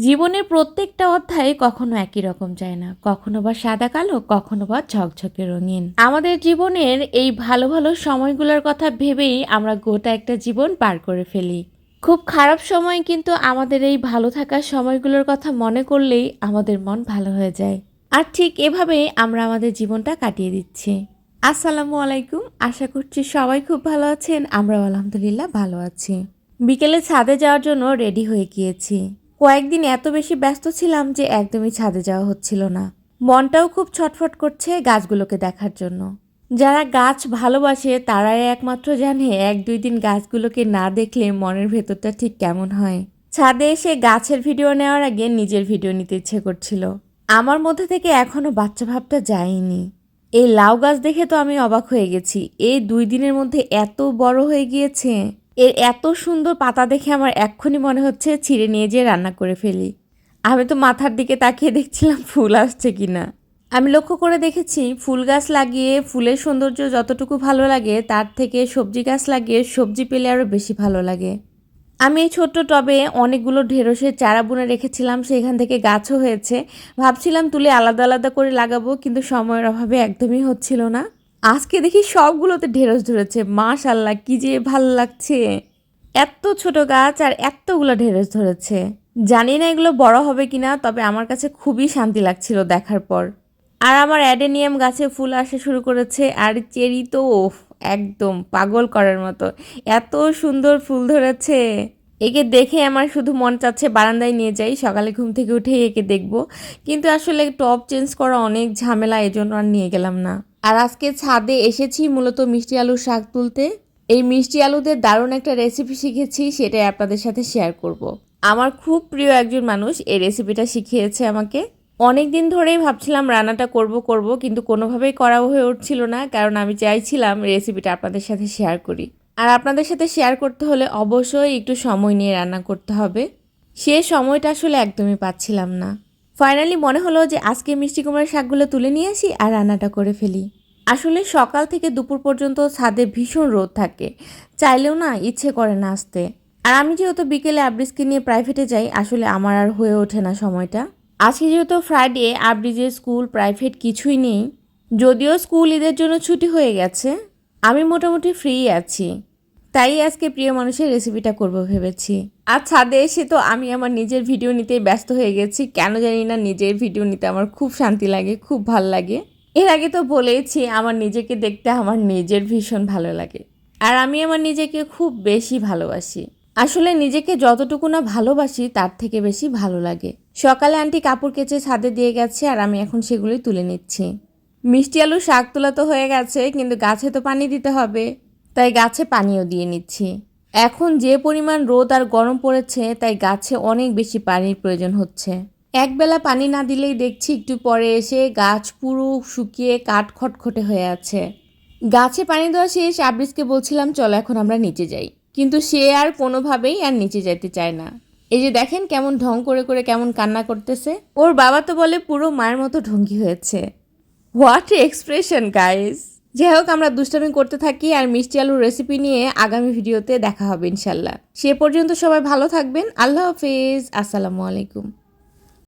জীবনের প্রত্যেকটা অধ্যায় কখনো একই রকম যায় না। কখনো বা সাদা কালো, কখনো বা ঝকঝকে রঙিন। আমাদের জীবনের এই ভালো ভালো সময়গুলোর কথা ভেবেই আমরা গোটা একটা জীবন পার করে ফেলি। খুব খারাপ সময় কিন্তু আমাদের এই ভালো থাকার সময়গুলোর কথা মনে করলেই আমাদের মন ভালো হয়ে যায়। আর ঠিক এভাবেই আমরা আমাদের জীবনটা কাটিয়ে দিচ্ছি। আসসালামু আলাইকুম। আশা করছি সবাই খুব ভালো আছেন। আমরাও আলহামদুলিল্লাহ ভালো আছি। বিকেলে ছাদে যাওয়ার জন্য রেডি হয়ে গিয়েছি। কয়েকদিন এত বেশি ব্যস্ত ছিলাম যে একদমই ছাদে যাওয়া হচ্ছিল না। মনটাও খুব ছটফট করছে গাছগুলোকে দেখার জন্য। যারা গাছ ভালোবাসে তারাই একমাত্র জানে এক দুই দিন গাছগুলোকে না দেখলে মনের ভেতরটা ঠিক কেমন হয়। ছাদে এসে গাছের ভিডিও নেওয়ার আগে নিজের ভিডিও নিতে ইচ্ছে করছিল। আমার মধ্যে থেকে এখনও বাচ্চা ভাবটা যায়নি। এই লাউ গাছ দেখে তো আমি অবাক হয়ে গেছি। এই দুই দিনের মধ্যে এত বড় হয়ে গিয়েছে। এর এত সুন্দর পাতা দেখে আমার এক্ষুনি মনে হচ্ছে ছিঁড়ে নিয়ে যেয়ে রান্না করে ফেলি। আমি তো মাথার দিকে তাকিয়ে দেখছিলাম ফুল আসছে কি না আমি লক্ষ্য করে দেখেছি ফুল গাছ লাগিয়ে ফুলের সৌন্দর্য যতটুকু ভালো লাগে, তার থেকে সবজি গাছ লাগিয়ে সবজি পেলে আরও বেশি ভালো লাগে। আমি এই ছোট্ট টবে অনেকগুলো ঢেঁড়সের চারা বুনে রেখেছিলাম, সেখান থেকে গাছও হয়েছে। ভাবছিলাম তুলে আলাদা আলাদা করে লাগাবো, কিন্তু সময়ের অভাবে একদমই হচ্ছিল না। আজকে দেখি সবগুলোতে ঢেঁড়স ধরেছে। মাশাল্লাহ কি যে ভালো লাগছে। এত ছোট গাছ আর এতগুলো ঢেঁড়স ধরেছে। জানি না এগুলো বড় হবে কিনা, তবে আমার কাছে খুবই শান্তি লাগছিল দেখার পর। আর আমার অ্যাডেনিয়াম গাছে ফুল আসা শুরু করেছে, আর চেরি তো একদম পাগল করার মতো। এত সুন্দর ফুল ধরেছে। একে দেখে আমার শুধু মন চাচ্ছে বারান্দায় নিয়ে যাই, সকালে ঘুম থেকে উঠেই একে দেখব। কিন্তু আসলে টপ চেঞ্জ করা অনেক ঝামেলা, এজন্য আর নিয়ে গেলাম না। আর আজকে ছাদে এসেছি মূলত মিষ্টি আলুর শাক তুলতে। এই মিষ্টি আলুদের দারুণ একটা রেসিপি শিখেছি, সেটাই আপনাদের সাথে শেয়ার করব। আমার খুব প্রিয় একজন মানুষ এই রেসিপিটা শিখিয়েছে আমাকে। অনেক দিন ধরেই ভাবছিলাম রান্নাটা করব করব, কিন্তু কোনোভাবেই করা হয়ে উঠছিল না, কারণ আমি চাইছিলাম রেসিপিটা আপনাদের সাথে শেয়ার করি। আর আপনাদের সাথে শেয়ার করতে হলে অবশ্যই একটু সময় নিয়ে রান্না করতে হবে। সে সময়টা আসলে একদমই পাচ্ছিলাম না। ফাইনালি মনে হলো যে আজকে মিষ্টি কুমড়ার শাকগুলো তুলে নিয়ে আসি আর রান্নাটা করে ফেলি। আসলে সকাল থেকে দুপুর পর্যন্ত ছাদে ভীষণ রোদ থাকে। চাইলেও না ইচ্ছে করে না আসতে। আর আমি যেহেতু বিকেলে আব্রিজকে নিয়ে প্রাইভেটে যাই, আসলে আমার আর হয়ে ওঠে না সময়টা। আজকে যেহেতু ফ্রাইডে আবরিজের স্কুল প্রাইভেট কিছুই নেই। যদিও স্কুল ঈদের জন্য ছুটি হয়ে গেছে, আমি মোটামুটি ফ্রি আছি। তাই আজকে প্রিয় মানুষের রেসিপিটা করব ভেবেছি। আর ছাদে এসে তো আমি আমার নিজের ভিডিও নিতে ব্যস্ত হয়ে গেছি। কেন জানি না নিজের ভিডিও নিতে আমার খুব শান্তি লাগে, খুব ভালো লাগে। এর আগে তো বলেইছি, আমার নিজেকে দেখতে আমার নিজের ভীষণ ভালো লাগে। আর আমি আমার নিজেকে খুব বেশি ভালোবাসি। আসলে নিজেকে যতটুকু না ভালোবাসি, তার থেকে বেশি ভালো লাগে। সকালে আন্টি কাপড় কেচে ছাদে দিয়ে গেছে আর আমি এখন সেগুলি তুলে নিচ্ছি। মিষ্টি আলু শাক তোলা তো হয়ে গেছে, কিন্তু গাছে তো পানি দিতে হবে। তাই গাছে পানিও দিয়ে নিচ্ছি। এখন যে পরিমাণ রোদ আর গরম পড়েছে, তাই গাছে অনেক বেশি পানির প্রয়োজন হচ্ছে। একবেলা পানি না দিলেই দেখছি একটু পরে এসে গাছ পুরো শুকিয়ে কাঠ খটখটে হয়ে আছে। গাছে পানি দেওয়া শেষ আবরিজকে বলছিলাম, চলো এখন আমরা নিচে যাই। কিন্তু সে আর কোনোভাবেই আর নিচে যেতে চায় না। এই যে দেখেন কেমন ঢং করে করে কেমন কান্না করতেছে। ওর বাবা তো বলে পুরো মায়ের মতো ঢঙ্গি হয়েছে। হোয়াট এক্সপ্রেশন গাইস যাই হোক, আমরা দুষ্টামি করতে থাকি আর মিষ্টি আলুর রেসিপি নিয়ে আগামী ভিডিওতে দেখা হবে ইনশাল্লাহ। সে পর্যন্ত সবাই ভালো থাকবেন। আল্লাহ হাফিজ। আসসালামু আলাইকুম।